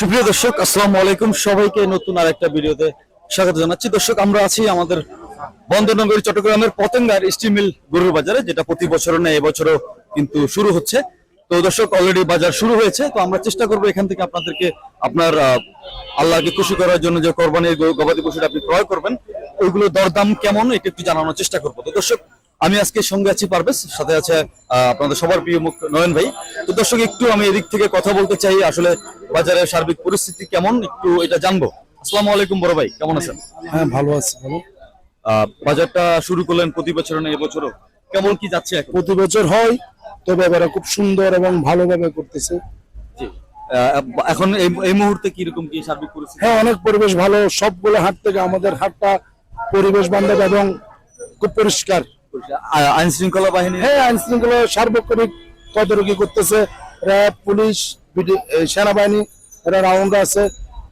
সুপ্রিয় দর্শক, আসসালামু আলাইকুম। সবাইকে নতুন আর একটা ভিডিওতে স্বাগত জানাচ্ছি। দর্শক, আমরা আছি আমাদের বন্দরনগরী, চট্টগ্রামের পতেঙ্গার স্টিল মিল গরুর বাজারে, যেটা প্রতি বছর নেই এবছরও কিন্তু শুরু হচ্ছে। তো দর্শক অলরেডি বাজার শুরু হয়েছে। তো আমরা চেষ্টা করব এখান থেকে আপনাদেরকে, আপনার আল্লাহকে খুশি করার জন্য যে কোরবানির গবাদি পশুটা আপনি ক্রয় করবেন, ওইগুলো দরদাম কেমন, এটা একটু জানানোর চেষ্টা করব। তো দর্শক আমি আজকে সঙ্গে আছি পারভেজ সাথে আছে আপনাদের সবার প্রিয় মুখ নয়ন ভাই। তো দর্শক একটু আমি এদিক থেকে কথা বলতে চাই আসলে বাজারের সার্বিক পরিস্থিতি কেমন একটু এটা জানব। আসসালামু আলাইকুম বড় ভাই কেমন আছেন? হ্যাঁ ভালো আছি ভালো। বাজারটা শুরু করলেন প্রতি বছর না এবছরও। কেমন কি যাচ্ছে প্রতি বছর হয় তবে এবারে খুব সুন্দর এবং ভালোভাবে করতেছে। এখন এই মুহূর্তে কীরকম কি সার্বিক পরিস্থিতি? হ্যাঁ অনেক পরিবেশ ভালো। সবগুলো হাট থেকে আমাদের হাটটা পরিবেশ বান্ধব এবং খুব পরিষ্কার। আইন শৃঙ্খলা বাহিনী। হ্যাঁ আইন শৃঙ্খলা সার্বক্ষণিক তদারকি করতেছে। র্যাব পুলিশ সেনাবাহিনী এরা রাউন্ড আছে।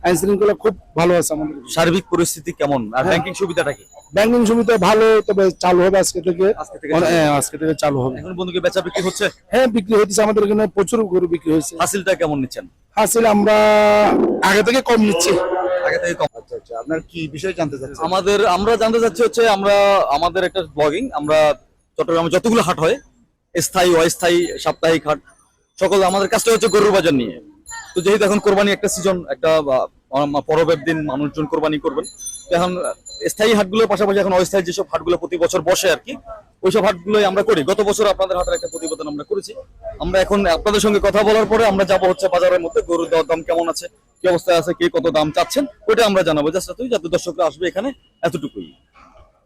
আইন শৃঙ্খলা খুব ভালো আছে আমাদের। সার্বিক পরিস্থিতি কেমন? আর ব্যাংকিং সুবিধাটা কি? ব্যাংকিং সুবিধা ভালো তবে চালু হবে আজকে থেকে। আজকে থেকে চালু। হ্যাঁ, আজকে থেকে চালু হবে। এখন বন্ধুকে বেচা বিক্রি হচ্ছে? হ্যাঁ বিক্রি হইতেছে আমাদের এখানে। প্রচুর গরু বিক্রি হয়েছে হাসিলটা কেমন নিচ্ছেন? হাসিল আমরা আগে থেকে কম নিচ্ছি। আগে থেকে কম। আচ্ছা আচ্ছা আপনার কি বিষয় জানতে চাচ্ছেন? আমাদের আমরা জানতে চাচ্ছি হচ্ছে আমরা আমাদের একটা ব্লগিং আমরা চট্টগ্রামে যতগুলো হাট হয় স্থায়ী অস্থায়ী সাপ্তাহিক হাট সকল আমাদের কাজটা হচ্ছে গরুর বাজার নিয়ে। তো যেহেতু এখন কোরবানি একটা সিজন একটা পরবের দিন মানুষজন কোরবানি করবেন এখন স্থায়ী হাটগুলোর পাশাপাশি এখন অস্থায়ী যেসব হাটগুলো প্রতি বছর বসে আর কি ওইসব হাটগুলোই আমরা করি। গত বছর আপনাদের হাটের একটা প্রতিবেদন আমরা করেছি। আমরা এখন আপনাদের সঙ্গে কথা বলার পরে আমরা যাব হচ্ছে বাজারের মধ্যে গরুর দর দাম কেমন আছে কি অবস্থায় আছে কে কত দাম চাচ্ছেন ওইটা আমরা জানাব। জাস্ট তুই যাতে দর্শকরা আসবে এখানে এতটুকুই।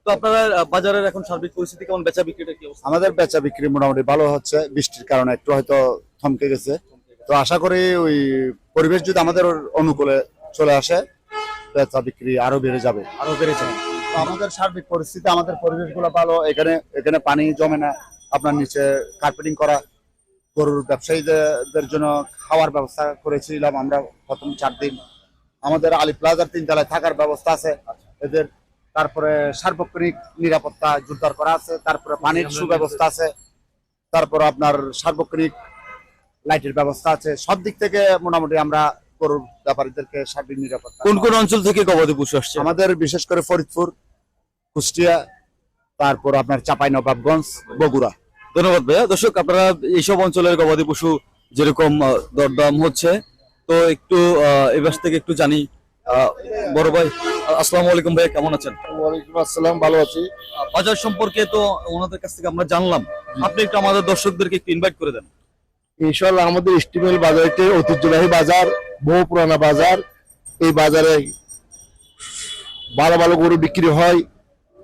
তো আপনারা বাজারের এখন সার্বিক পরিস্থিতি কেমন? বেচা বিক্রিটা কি অবস্থা? আমাদের বেচা বিক্রি মোটামুটি ভালো হচ্ছে বৃষ্টির কারণে একটু হয়তো থমকে গেছে। তো আশা করি ওই পরিবেশ যদি আমাদের অনুকূলে চলে আসে বেচা বিক্রি আরও বেড়ে যাবে। আরও বেড়েছে তো আমাদের সার্বিক পরিস্থিতি আমাদের পরিবেশগুলো ভালো এখানে এখানে পানি জমে না। আপনার নিচে কার্পেটিং করা গরুর ব্যবসায়ীদের জন্য খাওয়ার ব্যবস্থা করেছিলাম আমরা প্রথম চার দিন। আমাদের আলী প্লাজার তিনতলায় থাকার ব্যবস্থা আছে। এদের তারপরে সার্বক্ষণিক নিরাপত্তা জোরদার করা আছে। তারপরে পানির সুব্যবস্থা আছে। তারপর আপনার সার্বক্ষণিক লাইটের ব্যবস্থা আছে। সব দিক থেকে মোটামুটি আমরা গরুর ব্যাপারীদেরকে সার্বিক নিরাপত্তা কোন কোন অঞ্চল থেকে গবাদি পশু আসছে? আমাদের বিশেষ করে ফরিদপুর কুষ্টিয়া তারপর আপনার চাপাই নবাবগঞ্জ বগুড়া। ধন্যবাদ ভাইয়া। দর্শক আপনারা এইসব অঞ্চলের গবাদি পশু যেরকম দরদাম হচ্ছে তো একটু আহ, এবার থেকে একটু জানি আহ, বড় ভাই আসসালামু আলাইকুম ভাই কেমন আছেন? ওয়ালাইকুম আসসালাম ভালো আছি। বাজার সম্পর্কে তো ওনাদের কাছ থেকে আমরা জানলাম। আপনি একটু আমাদের দর্শকদেরকে একটু ইনভাইট করে দেন। ইনশাল্লাহ আমাদের স্টিমেল বাজারটি ঐতিহ্যবাহী বাজার বহু পুরানা বাজার। এই বাজারে ভালো ভালো গরু বিক্রি হয়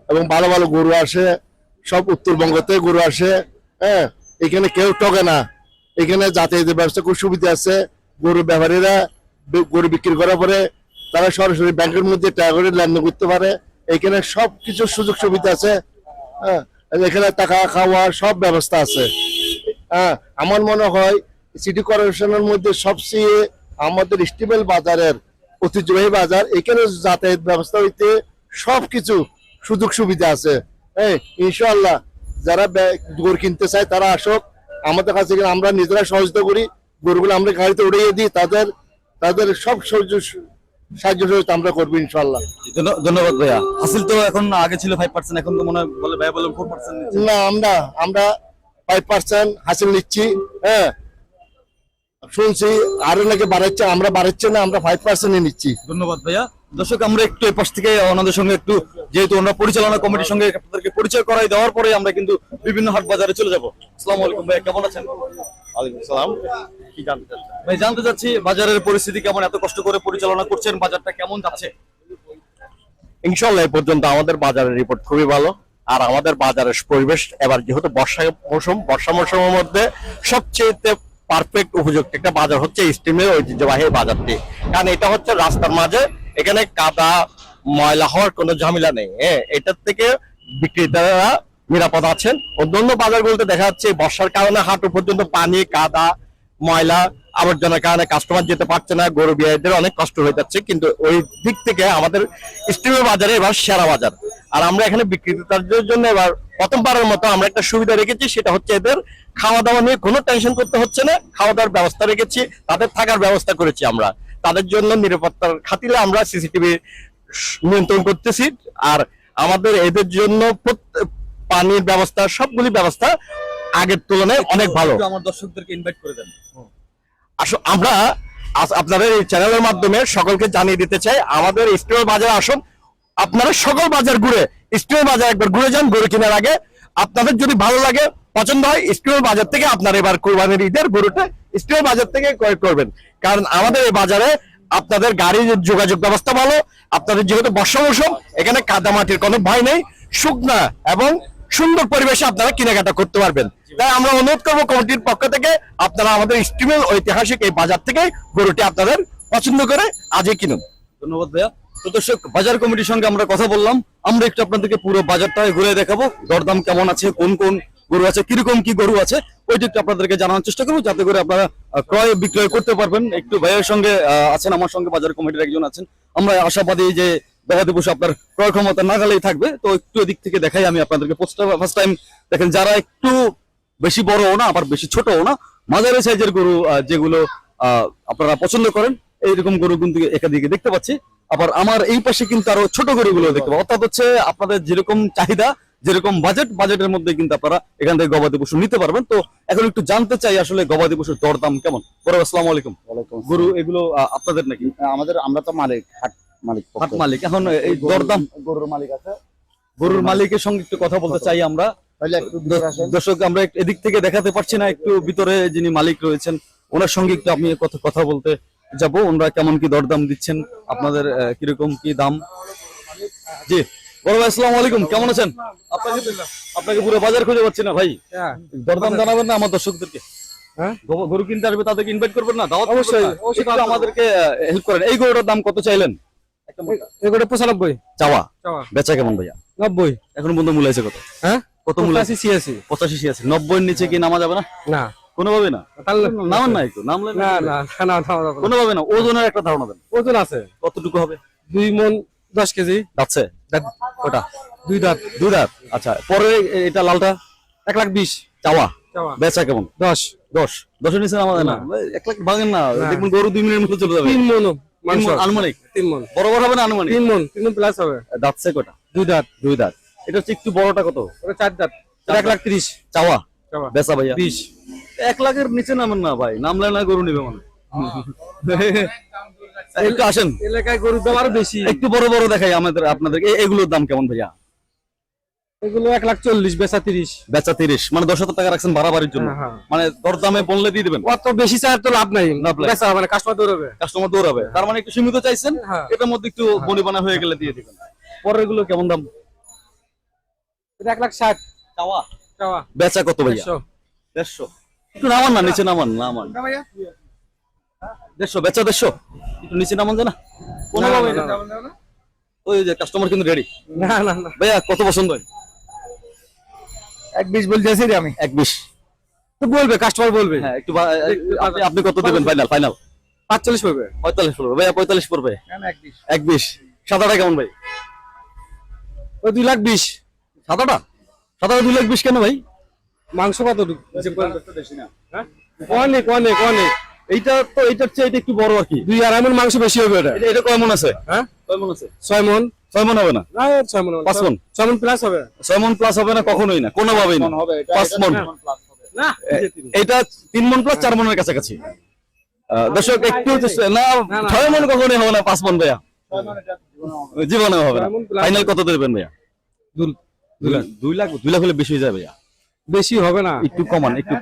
এবং ভালো ভালো গরু আসে, সব উত্তরবঙ্গতে গরু আসে হ্যাঁ? এখানে কেউ টকে না। এখানে যাতায়াতের ব্যবস্থা খুব সুবিধা আছে। গরু ব্যাপারীরা বি- গরু বিক্রি করার পরে তারা সরাসরি ব্যাংকের মধ্যে টাকা করে লেনদেন করতে পারে। এখানে সব কিছু সুযোগ সুবিধা আছে হ্যাঁ? এখানে টাকা খাওয়া সব ব্যবস্থা আছে। হ্যাঁ আমার মনে হয় সিটি কর্পোরেশনের মধ্যে সবচেয়ে আমাদের স্টিমেল বাজারের ঐতিহ্যবাহী বাজার, এখানে যাতায়াত ব্যবস্থা হইতে সবকিছু সুযোগ সুবিধা আছে। হ্যাঁ ইনশাল্লাহ যারা গরু কিনতে চায় তারা আসুক। আমাদের কাছে আমরা নিজেরা সহযোগিতা করি। গরুগুলো আমরা গাড়িতে উড়িয়ে দিই তাদের তাদের সব সাহায্য সহযোগিতা আমরা করব ইনশাল্লাহ ধন্যবাদ ভাইয়া। হাসিল তো এখন আগে ছিল ফাইভ পার্সেন্ট এখন তো মনে হয় বলে ভাইয়া ফোর পার্সেন্ট না আমরা আমরা ফাইভ পার্সেন্ট হাসিল নিচ্ছি হ্যাঁ। শুনছি আরও নাকি বাড়াচ্ছে আমরা বাড়াচ্ছি না আমরা ফাইভ পার্সেন্টই নিচ্ছি। ধন্যবাদ ভাইয়া। দর্শক আমরা একটু এ পাশ থেকে ওনাদের সঙ্গে একটু যেহেতু ওনারা পরিচালনা কমিটির সঙ্গে আপনাদেরকে পরিচয় করাই দেওয়ার পরে আমরা কিন্তু বিভিন্ন হাট বাজারে চলে যাব। আসসালামু আলাইকুম ভাইয়া কেমন আছেন? ওয়ালাইকুম সালাম। কি জানতে চাচ্ছেন? ভাই জানতে চাচ্ছি বাজারের পরিস্থিতি কেমন এত কষ্ট করে পরিচালনা করছেন বাজারটা কেমন যাচ্ছে? ইনশাল্লাহ এই পর্যন্ত আমাদের বাজারের রিপোর্ট খুবই ভালো আর আমাদের বাজারের পরিবেশ এবার যেহেতু বর্ষা মৌসুম বর্ষা মৌসুমের মধ্যে সবচেয়ে পারফেক্ট উপযুক্ত একটা বাজার হচ্ছে স্টিমের ঐতিহ্যবাহী বাজারটি। কারণ এটা হচ্ছে রাস্তার মাঝে এখানে কাদা, ময়লা হওয়ার কোনো ঝামেলা নেই হ্যাঁ? এটার থেকে বিক্রেতারা নিরাপদ আছেন। অন্যান্য বাজারগুলোতে দেখা যাচ্ছে বর্ষার কারণে হাঁটু পর্যন্ত পানি, কাদা, ময়লা আবর্জনার কারণে কাস্টমার যেতে পারছে না, গরু বিয়াইদের অনেক কষ্ট হয়ে যাচ্ছে। কিন্তু ওই দিক থেকে আমাদের স্টিমের বাজারে এবার সেরা বাজার। আর আমরা এখানে বিক্রেতাদের জন্য এবার প্রথমবারের মতো আমরা একটা সুবিধা রেখেছি, সেটা হচ্ছে এদের খাওয়া দাওয়া নিয়ে কোনো টেনশন করতে হচ্ছে না। খাওয়া দাওয়ার ব্যবস্থা রেখেছি, তাদের থাকার ব্যবস্থা করেছি আমরা। তাদের জন্য নিরাপত্তার খাতিরে আমরা সিসিটিভি নিয়ন্ত্রণ করতেছি। আর আমাদের এদের জন্য পানির ব্যবস্থা সবগুলি ব্যবস্থা আগের তুলনায় অনেক ভালো। আমার দর্শকদেরকে ইনভাইট করে দেন। আসো আমরা আপনাদের এই চ্যানেলের মাধ্যমে সকলকে জানিয়ে দিতে চাই আমাদের স্টিমের বাজার আসুন। আপনারা সকল বাজার ঘুরে স্টিমের বাজার একবার ঘুরে যান গরু কেনার আগে। আপনাদের যদি ভালো লাগে পছন্দ হয় স্টিমের বাজার থেকে আপনারা এবার কোরবানির ঈদের গরুটা স্টিমের বাজার থেকে ক্রয় করবেন। কারণ আমাদের এই বাজারে আপনাদের গাড়ির যোগাযোগ ব্যবস্থা ভালো, আপনাদের যেহেতু বর্ষা মৌসুম, এখানে কাদামাটির কোনো ভয় নেই, শুকনা এবং সুন্দর পরিবেশে আপনারা কেনাকাটা করতে পারবেন। তাই আমরা অনুরোধ করব কমিটির পক্ষ থেকে আপনারা আমাদের স্টিমের ঐতিহাসিক এই বাজার থেকে গরুটি আপনাদের পছন্দ করে আজই কিনুন। ধন্যবাদ ভাইয়া। তো দর্শক, বাজার কমিটির সঙ্গে আমরা কথা বললাম। আমরা একটু আপনাদেরকে পুরো বাজারটা ঘুরে দেখাবো। দরদাম কেমন আছে, কোন কোন গরু আছে, কীরকম কি গরু আছে, ওইটা একটু আপনাদেরকে জানানোর চেষ্টা করব, যাতে করে আপনারা ক্রয় বিক্রয় করতে পারবেন। একটু ভাইয়ের সঙ্গে আছেন, আমার সঙ্গে বাজার কমিটির একজন আছেন। আমরা আশাবাদী যে দেখাতে বসে আপনার ক্রয় ক্ষমতা নাগালেই থাকবে। তো একটু এদিক থেকে দেখাই, আমি আপনাদেরকে ফার্স্ট টাইম দেখেন, যারা একটু বেশি বড়ও না, আবার বেশি ছোটও না, মাঝারি সাইজের গরু যেগুলো আপনারা পছন্দ করেন, এইরকম গরু কিন্তু একাধিকে দেখতে পাচ্ছি। আবার আমার এই পাশে কিন্তু আরও ছোট গরুগুলো দেখতে পাবো। অর্থাৎ হচ্ছে আপনাদের যেরকম চাহিদা যেরকম বাজেট বাজেটের মধ্যে কিন্তু আপনারা এখান থেকে গবাদি পশু নিতে পারবেন। তো এখন একটু জানতে চাই আসলে গবাদি পশুর দরদাম কেমন? বড় আসসালামু আলাইকুম। গরু এগুলো আপনাদের নাকি? আমাদের আমরা তো মালিক হাট মালিক হাট মালিক। এখন এই দরদাম গরুর মালিক আছে। গরুর মালিকের সঙ্গে একটু কথা বলতে চাই আমরা। একটু দর্শক আমরা এদিক থেকে দেখাতে পারছি না একটু ভিতরে যিনি মালিক রয়েছেন ওনার সঙ্গে একটু আমি কথা কথা বলতে যাব। ওনারা কেমন কি দরদাম দিচ্ছেন আপনাদের কীরকম কি দাম? জি। বড় ভাই আসসালামু আলাইকুম। কেমন আছেন? আপনাকে আপনাকে পুরো বাজার খুঁজে পাচ্ছি না ভাই। দরদাম জানাবেন না আমার দর্শকদেরকে। হ্যাঁ? গরু- গরু কিনতে আসবে তাদেরকে ইনভাইট করবেন না? দাওয়াত অবশ্যই, অবশ্যই একটু দাওয়াত করব। আমাদেরকে হেল্প করেন। এই গরুটার দাম কত চাইলেন? এগুলো পঁচানব্বই। চাওয়া? চাওয়া। বেচা কেমন ভাইয়া? নব্বই। এখন বন্ধু মূল্য আছে কত? হ্যাঁ? কত মূল্য আছে? পঁচাশি ছিয়াশি। পঁচাশি ছিয়াশি। নব্বই নিচে কি নামা যাবে না? না। কোনোভাবে নামান একটু নামলে না, না। কোনোভাবে না ওজনের একটা ধারণা দেন। ওজন আছে। কতটুকু হবে? দুই মন দশ কেজি। যাচ্ছে ওটা? দুই দাঁত। দুই দাঁত? আচ্ছা পরে এটা লালটা? এক লাখ বিশ। চাওয়া? বেচা কেমন? দশ। দশ? দশের নিচে আমাদের না। এক লাখ ভাঙেন না। দেখুন গরু দুই মিনিটের মধ্যে চলে যাবে। তিন মন। আনুমানিক? তিন মন। বরাবর হবে না আনুমানিক? তিন মন। তিন মন প্লাস হবে। দাঁতছে কটা? দুই দাঁত। দুই দাঁত। এটা হচ্ছে একটু বড়টা কত? ওটা চার দাঁত। এক লাখ তিরিশ। চাওয়া? চাওয়া। বেচা ভাইয়া? বিশ। এক লাখের নিচে নামেন না ভাই। নামলে না গরু নিবে মানে একটু আসেন। এলাকায় গরুর দাম আরও বেশি। একটু বড় বড় দেখাই আমাদের আপনাদের। এগুলোর দাম কেমন ভাইয়া? এগুলো এক লাখ চল্লিশ বেচা তিরিশ। বেচা তিরিশ। মানে দশ হাজার টাকা রাখছেন বাড়াবাড়ির জন্য। হ্যাঁ, হ্যাঁ। মানে দরদামে বললে দিয়ে দিবেন। অত বেশি চার তো লাভ নাই। বেচা হবে কাস্টমার দৌড়াবে। কাস্টমার দৌড়াবে। তার মানে একটু সীমিত চাইছেন। হ্যাঁ। এটার মধ্যে একটু বনিবানা হয়ে গেলে দিয়ে দিবেন। পরেরগুলো কেমন দাম? এটা এক লাখ ষাট। চাওয়া। চাওয়া। বেচা কত ভাইয়া? দেড়শো। একটু নামান না নিচে নামান নামান। দেড়শো বেচা দেড়শো। একটু নিচে নামান যায় না। কোনোভাবে। ওই যে কাস্টমার কিন্তু রেডি না না না। ভাইয়া কত পছন্দ হয়? এক বিশ বলতেছি রে আমি। এক বিশ। তো বলবে কাস্টমার বলবে। হ্যাঁ একটু আপনি কত দেবেন ফাইনাল ফাইনাল পাঁচচল্লিশ পড়বে। পঁয়তাল্লিশ পড়বে। ভাইয়া পঁয়তাল্লিশ পড়বে। এক বিশ। সাদাটা কেমন ভাই? ওই দুই লাখ বিশ। সাদাটা? সাদাটা দুই লাখ বিশ কেন ভাই? মাংস কত? অনেক অনেক অনেক এইটা তো এইটার চেয়ে এটা একটু বড় আর কি। দুই আড়াই মন মাংস বেশি হবে এটা। এটা এটা কয় মন আছে? হ্যাঁ? কয় মন আছে? ছয় মন। ছয় মন হবে না? ছয় মন পাঁচ মণ? ছয় মন প্লাস হবে। ছয় মন প্লাস হবে না কখনোই না। কোনোভাবেই না। হবে, পাঁচ মন। না এটা তিন মন প্লাস চার মনের কাছাকাছি। দর্শক একটু না না। ছয় মন কখনোই হবে না পাঁচ মন ভাইয়া। জীবনে হবে। না। ফাইনাল কত দেবেন ভাইয়া? দুই- দুই লাখ। দুই লাখ হলে বেশি হয়ে যায় ভাইয়া। বেশি হবে না। একটু কমান একটু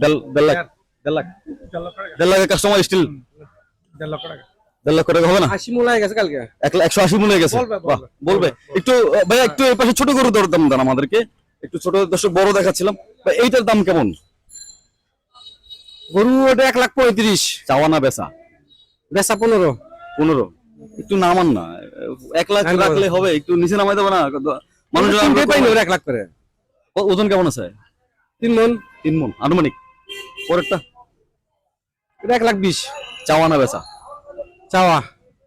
দেড় লাখ। দেড় লাখ। দেড় লাখের কাস্টমার স্টিল দেড় লাখ করে হবে না? আশি মূল হয়ে গেছে কালকে। একশো আশি মনে হয়ে গেছে। বলবে, বাহ, বলবে। বলবে। একটু ভাইয়া একটু এই পাশে ছোট গরু দরদাম দেন আমাদেরকে। একটু ছোট দর্শক বড় দেখাচ্ছিলাম। এইটার দাম কেমন? গরু ওটা এক লাখ পঁয়ত্রিশ। চাওয়া না বেচা? বেচা পনেরো। পনেরো। একটু নামান না। এক লাখ হ্যাঁ, রাখলে হবে একটু নিচে নামাই দেবো না। মানুষ ওরা এক লাখ করে। ওজন কেমন আছে? তিন মন। তিন মন আনুমানিক। পরেরটা? এটা এক লাখ বিশ। চাওয়া না বেচা? চাওয়া।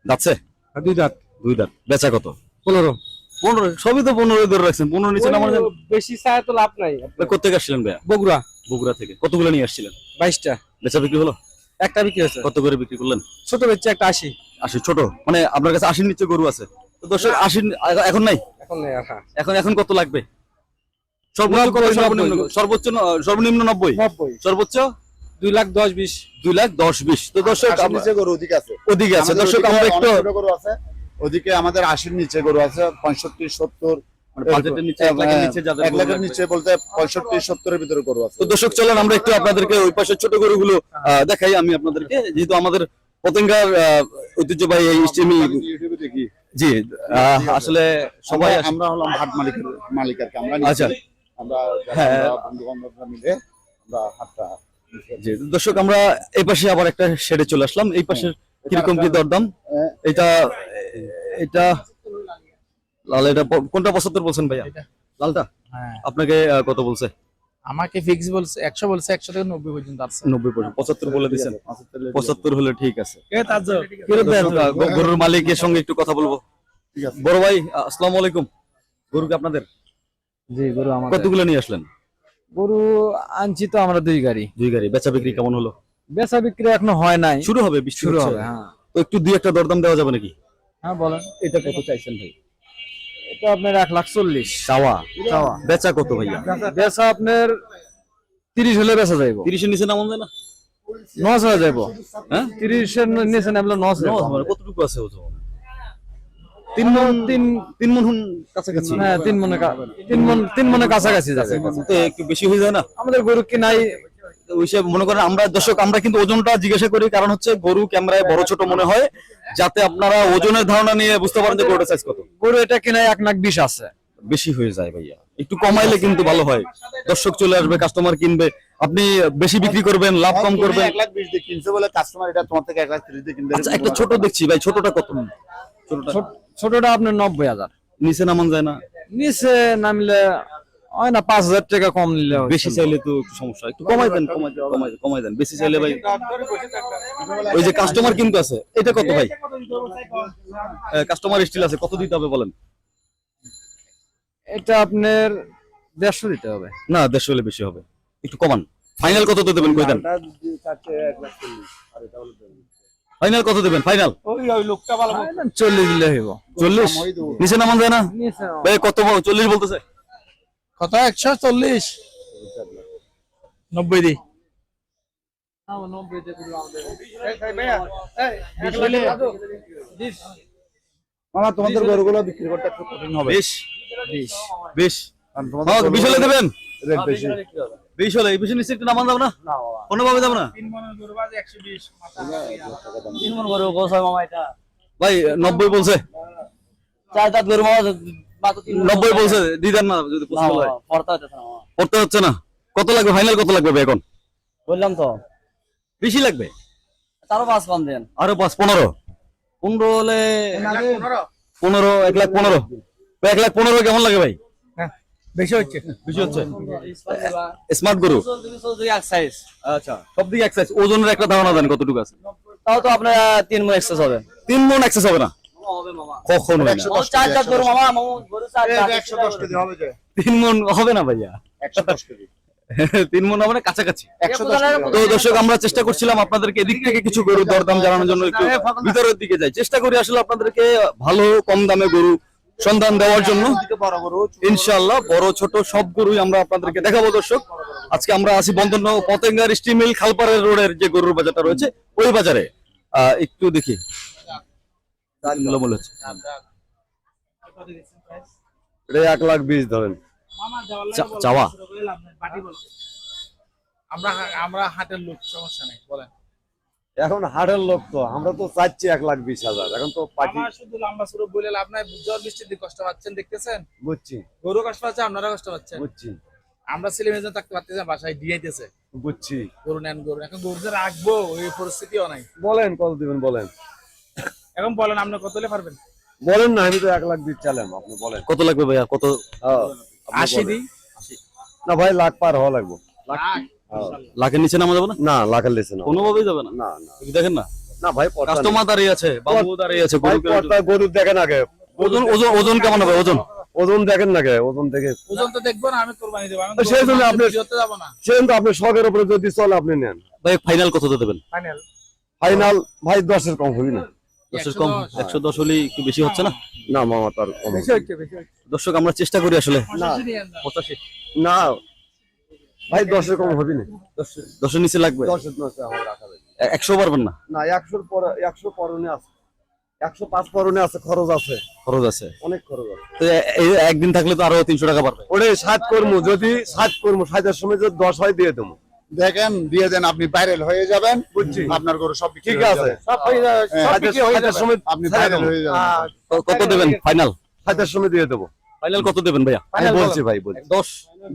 যাচ্ছে? দুই দাঁত। দুই দাঁত। বেচা কত? পনেরো। পনেরো? সবই তো পনেরো ধরে রাখছেন। পনেরো নিচে ওই বেশি চায় তো লাভ নাই। কোথেকে আসছিলেন ভাইয়া? বগুড়া। বগুড়া থেকে। কতগুলো নিয়ে আসছিলেন? বাইশটা। বেচা বিক্রি হলো? একটা বিক্রি হয়েছে। কত করে বিক্রি করলেন? ছোট বেচছে একটা আশি। আশি ছোট? মানে আপনার কাছে আশির নিচে গরু আছে। তো দর্শক আশির এখন নাই? এখন এখন কত লাগবে? সর্বোচ্চ সর্বনিম্ন? নব্বই। সর্বোচ্চ সর্বনিম্ন নব্বই? নব্বই। সর্বোচ্চ? দুই লাখ দশ বিশ। দুই লাখ দশ বিশ। তো দর্শক আশির নিচে গরু আছে। ওদিকে আছে। আমাদের দর্শক ওদিকে আমরা একটু গরু আছে। ওদিকে আমাদের আশির নিচে গরু আছে পঁয়ষট্টি সত্তর। মানে বাজেটের নিচে, এক লাখের নিচে যাদের এক গরু লাখের লাগবে। নিচে বলতে পঁয়ষট্টি সত্তরের ভিতরে গরু আছে। তো দর্শক চলেন আমরা একটু আপনাদেরকে ওই পাশের ছোট গরুগুলো দেখাই। আমি আপনাদেরকে যেহেতু আমাদের পতেঙ্গার আহ, ঐতিহ্যবাহী এই স্টিমি জি আসলে সবাই সবাই আমরা হলাম হাট মালিকের মালিক আর কি আমরা আচ্ছা। আমরা হ্যাঁ। বন্ধু বান্ধবরা মিলে আমরা হাটটা জি দর্শক আমরা এই পাশে আবার একটা শেডে চলে আসলাম। এই পাশের কীরকম কি দরদাম? হ্যাঁ। এটা এটা লাল এটা কোনটা পঁচাত্তর বলছেন ভাইয়া? লালটা? হ্যাঁ। আপনাকে কত বলছে? আমাকে ফিক্স বলছে একশো বলছে একশো থেকে নব্বই পর্যন্ত আসছে নব্বই পর্যন্ত। পঁচাত্তর বলে দিচ্ছেন পঁচাত্তর হলে ঠিক আছে। গরুর মালিকের সঙ্গে একটু কথা বলব। ঠিক আছে। বড় ভাই আসসালামু আলাইকুম। গরু কি আপনাদের? জি গরু আমার কতগুলো নিয়ে আসলেন? গরু আনছি তো আমরা দুই গাড়ি। দুই গাড়ি। বেচা বিক্রি কেমন হলো? বেচা বিক্রি এখনও হয় নাই। শুরু হবে শুরু হবে হ্যাঁ। তো একটু দুই একটা দরদাম দেওয়া যাবে নাকি? হ্যাঁ বলেন। এটা কত চাইছেন ভাই? এটা আপনার এক লাখ চল্লিশ। চাওয়া? চাওয়া। বেচা কত ভাইয়া? বেচা আপনার তিরিশ হলে বেচা যাইব। তিরিশের নিচে নামন যায় না? নশ হয়ে যাইব। হ্যাঁ? তিরিশের নিচে নামলে নশ মানে কতটুকু আছে ওজন? তিন মন তিন তিন মন হুন কাছাকাছি। হ্যাঁ তিন মনে কা- তিন মন তিন মনে কাছাকাছি। যাবে। তো একটু বেশি হয়ে যায় না? আমাদের গরু কি নাই? ওই মনে করেন আমরা দর্শক আমরা কিন্তু ওজনটা জিজ্ঞাসা করি কারণ হচ্ছে গরু ক্যামেরায় বড় ছোট মনে হয় যাতে আপনারা ওজনের ধারণা নিয়ে বুঝতে পারেন যে গরুটা সাইজ কত। গরু এটা কিনা এক লাখ বিশ আছে। বেশি হয়ে যায় ভাইয়া। একটু কমাইলে কিন্তু ভালো হয়। দর্শক চলে আসবে কাস্টমার কিনবে। আপনি বেশি বিক্রি করবেন লাভ কম করবেন। এক লাখ বিশ দিয়ে কিনছে বলে কাস্টমার এটা তোমার থেকে এক লাখ তিরিশ দিয়ে কিনবে আচ্ছা একটা ছোট দেখছি ভাই ছোটটা কত? ছোটটা ছোটটা আপনার নব্বই হাজার। নিচে নামান যায় না? নিচে নামলে হয় না পাঁচ হাজার টাকা কম নিলে বেশি চাইলে তো সমস্যা একটু কমাই দেন কমাই কমাই দেন বেশি চাইলে ভাই ওই যে কাস্টমার কিন্তু আছে। এটা কত ভাই? কাস্টমার স্টিল আছে। কত দিতে হবে বলেন? এটা আপনার দেড়শো দিতে হবে। না দেড়শো হলে বেশি হবে। একটু কমান। ফাইনাল কত দেবেন কই দেন? ফাইনাল কত দেবেন? ফাইনাল চল্লিশ দিলে হইব। চল্লিশ? নিচে নামান যায় না ভাই কত চল্লিশ বলতেছে? কত? একশো চল্লিশ? নব্বই দি মামা তোমাদের গরুগুলো বিক্রি করতে একটু কঠিন হবে? বেশ। বেশ। কারণ হ্যাঁ, বিশ দেবেন? রেট বেশি। বিশ হলে এই বেশি নিচে একটু নামান যাবে না? কোনোভাবে যাবে না? ভাই নব্বই বলছে। নব্বই বলছে দিদার না যদি পছন্দ হয়। পড়তে হচ্ছে না কত লাগবে? ফাইনাল কত লাগবে ভাই এখন? বললাম তো। বেশি লাগবে? তারও পাঁচ কম দেন। আরও পাঁচ পনেরো? পনেরো হলে পনেরো। এক লাখ পনেরো? এক লাখ পনেরো কেমন লাগে ভাই? বেশি হচ্ছে? বেশি হচ্ছে? স্মার্ট গরু? সাইজ আচ্ছা। সব দিকে ওজনের একটা ধারণা দেন কতটুকু আছে। তাও তো আপনার তিন মন এক্সেস হবে। তিন মন এক্সেস হবে না? কখন গরু তিন মন হবে না ভাইয়া? তিন মন হবে না কাছাকাছি। একশো দশ কেজি তো দর্শক আমরা চেষ্টা করছিলাম আপনাদেরকে এদিক থেকে কিছু গরুর দরদাম জানানোর জন্য একটু ভিতরের দিকে যাই। চেষ্টা করি আসলে আপনাদেরকে ভালো কম দামে গরু সন্ধান দেওয়ার জন্য। ইনশাআল্লাহ বড় ছোট সব গরুই আমরা আপনাদেরকে দেখাবো দর্শক। আজকে আমরা আছি বন্ধন পতেঙ্গার স্টিমিল খালপাড়ের রোডের যে গরুর বাজারটা রয়েছে ওই বাজারে। আহ, একটু দেখি। এক লাখ বিশ ধরেন। চাওয়া। আমরা আমরা হাটের লোক সমস্যা নেই বলেন। এখন হাটের লোক তো আমরা তো চাচ্ছি এক লাখ বিশ হাজার এখন তো শুধু লম্বা সুরভ বলে লাভ নাই জ্বর বৃষ্টির দিকে কষ্ট পাচ্ছেন দেখতেছেন? বুঝছি। গরু কষ্ট পাচ্ছে আপনারা কষ্ট পাচ্ছেন? বুঝছি। আমরা ছেলে মেয়ে থাকতে পারতেছি বাসায় দিয়েছে। বুঝছি। গরু নেন গরু। এখন গরু যে রাখব ওই পরিস্থিতিও নাই। বলেন কত দিবেন বলেন। এখন বলেন আপনি কত হলে পারবেন? বলেন না আমি তো এক লাখ চালাম আপনি বলেন। কত লাগবে ভাইয়া? কত হ্যাঁ, আশি দিই? না ভাই লাখ পার হওয়া লাগবে। লাখের নিচে নামা যাবে না? না লাখের লেছে না কোনোভাবেই যাবে না? না দেখেন না? না ভাই কাস্টমার দাঁড়িয়ে আছে বাবু দাঁড়িয়ে আছে গরু পড়তা গরু দেখেন আগে। ওজন ওজন ওজন কেমন হবে ওজন? ওজন দেখেন না কে ওজন দেখে। ওজন তো দেখব না আমি কোরবানি দেবো আমি সেই জন্য আপনি- ভিডিওতে যাব না। সেজন্য তো আপনি শখের উপরে যদি চলে আপনি নেন। ভাই ফাইনাল কত দেবেন? ফাইনাল ফাইনাল ভাই দশের কম হবি না। দশের কম একশো দশ। হলে একটু বেশি হচ্ছে না? না মামা তার কম। দর্শক আমরা চেষ্টা করি আসলে। না। পঁচাশি। না ভাই দশের কম হবি না। দশের নিচে লাগবে। দশের আমার রাখা একশো পারবেন না? না একশোর পরে একশো পরনে আছে। একশো পাঁচ পরনে আছে খরচ আছে। খরচ আছে। অনেক খরচ আছে। তো একদিন থাকলে তো আরও তিনশো টাকা পারবে ওরে সাত কর্ম যদি সাত কর্ম সাতের সময় যদি দশ হয় দিয়ে দেবো। দেখেন দিয়ে দেন আপনি ভাইরাল হয়ে যাবেন। বুঝছি। আপনার গরু সব ঠিক আছে। সব হয়ে যাবে হ্যাঁ, সময় আপনি ভাইরাল হয়ে যাবেন। কত দেবেন? ফাইনাল সাতের সময় দিয়ে দেবো। ফাইনাল কত দেবেন ভাইয়া? বলছি ভাই বলছি। দশ।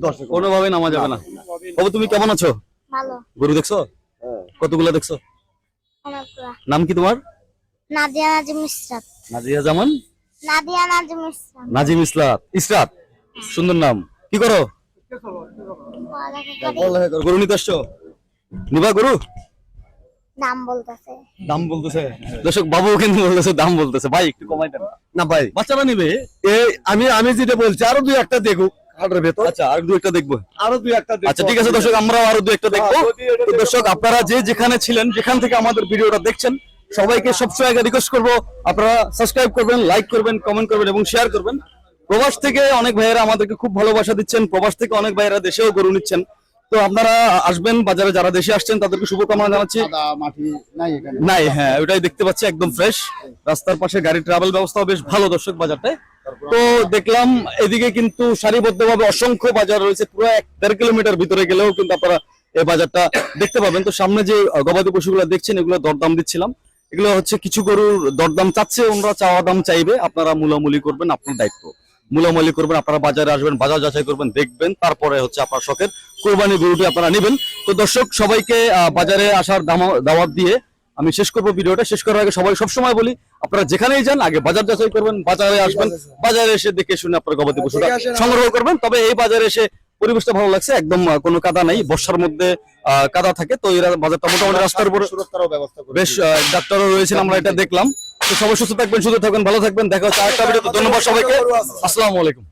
দশে কোনোভাবে নামা যাবে না। বাবু তুমি কেমন আছো? ভালো। গরু দেখছ? কতগুলো দেখছ? অনেকগুলা। নাম কি তোমার? নাদিয়া নাজিম ইসরাত। নাজিয়া জামান? নাদিয়া নাজিম ইসরাত। নাজিম ইসলাত ইসরাত সুন্দর নাম। কি করো? করি। গরু নিতে আসছো? নিবা গরু? নাম বলতেছে। দাম বলতেছে? দর্শক বাবু কিন্তু বলতেছে দাম বলতেছে। ভাই একটু কমাই দেন। না ভাই। বাচ্চারা নিবে? এই আমি আমি যেটা বলছি আরও দুই একটা দেখুক আচ্ছা আর দু একটা দেখব। আরও দুই একটা আচ্ছা ঠিক আছে দর্শক আমরাও আরও দু একটা দেখব। হ্যাঁ, যদি এটা তো দর্শক আপনারা যে যেখানে ছিলেন যেখান থেকে আমাদের ভিডিওটা দেখছেন সবাইকে সবসময় আগে রিকোয়েস্ট করব আপনারা সাবস্ক্রাইব করবেন লাইক করবেন কমেন্ট করবেন এবং শেয়ার করবেন। প্রবাস থেকে অনেক ভাইয়েরা আমাদেরকে খুব ভালোবাসা দিচ্ছেন প্রবাস থেকে অনেক ভাইয়েরা দেশেও গরু নিচ্ছেন। তো আপনারা আসবেন বাজারে যারা দেশে আসছেন তাদেরকে শুভকামনা জানাচ্ছি। নাই হ্যাঁ ওটাই দেখতে পাচ্ছি একদম ফ্রেশ রাস্তার পাশে গাড়ি ট্রাভেল ব্যবস্থাও বেশ ভালো দর্শক বাজারটায়। তো দেখলাম এদিকে কিন্তু সারিবদ্ধভাবে অসংখ্য বাজার রয়েছে পুরো এক দেড় কিলোমিটার ভিতরে গেলেও কিন্তু আপনারা এই বাজারটা দেখতে পাবেন। তো সামনে যে গবাদি পশুগুলো দেখছেন এগুলো দরদাম দিচ্ছিলাম। এগুলো হচ্ছে কিছু গরুর দরদাম চাচ্ছে ওনারা চাওয়া দাম চাইবে আপনারা মূলামূলি করবেন আপনার দায়িত্ব। মূলামূলি করবেন আপনারা বাজারে আসবেন বাজার যাচাই করবেন দেখবেন তারপরে হচ্ছে আপনার শখের কোরবানি গরুটি আপনারা নেবেন। তো দর্শক সবাইকে বাজারে আসার দাওয়াত দিয়ে আমি শেষ করব ভিডিওটা। শেষ করার আগে সবাই সবসময় বলি আপনারা যেখানেই যান আগে বাজার যাচাই করবেন বাজারে আসবেন। বাজারে এসে দেখে শুনে আপনার গবাদি পশুটা সংগ্রহ করবেন। তবে এই বাজারে এসে পরিবেশটা ভালো লাগছে একদম কোনো কাদা নাই বর্ষার মধ্যে আহ, কাদা থাকে। তো এরা বাজারটা মোটামুটি রাস্তার উপরে বেশ ডাক্তারও রয়েছেন আমরা এটা দেখলাম। তো সবাই সুস্থ থাকবেন সুস্থ থাকবেন ভালো থাকবেন। দেখা হচ্ছে আরেকটা ভিডিওতে। ধন্যবাদ সবাইকে। আসসালামু আলাইকুম।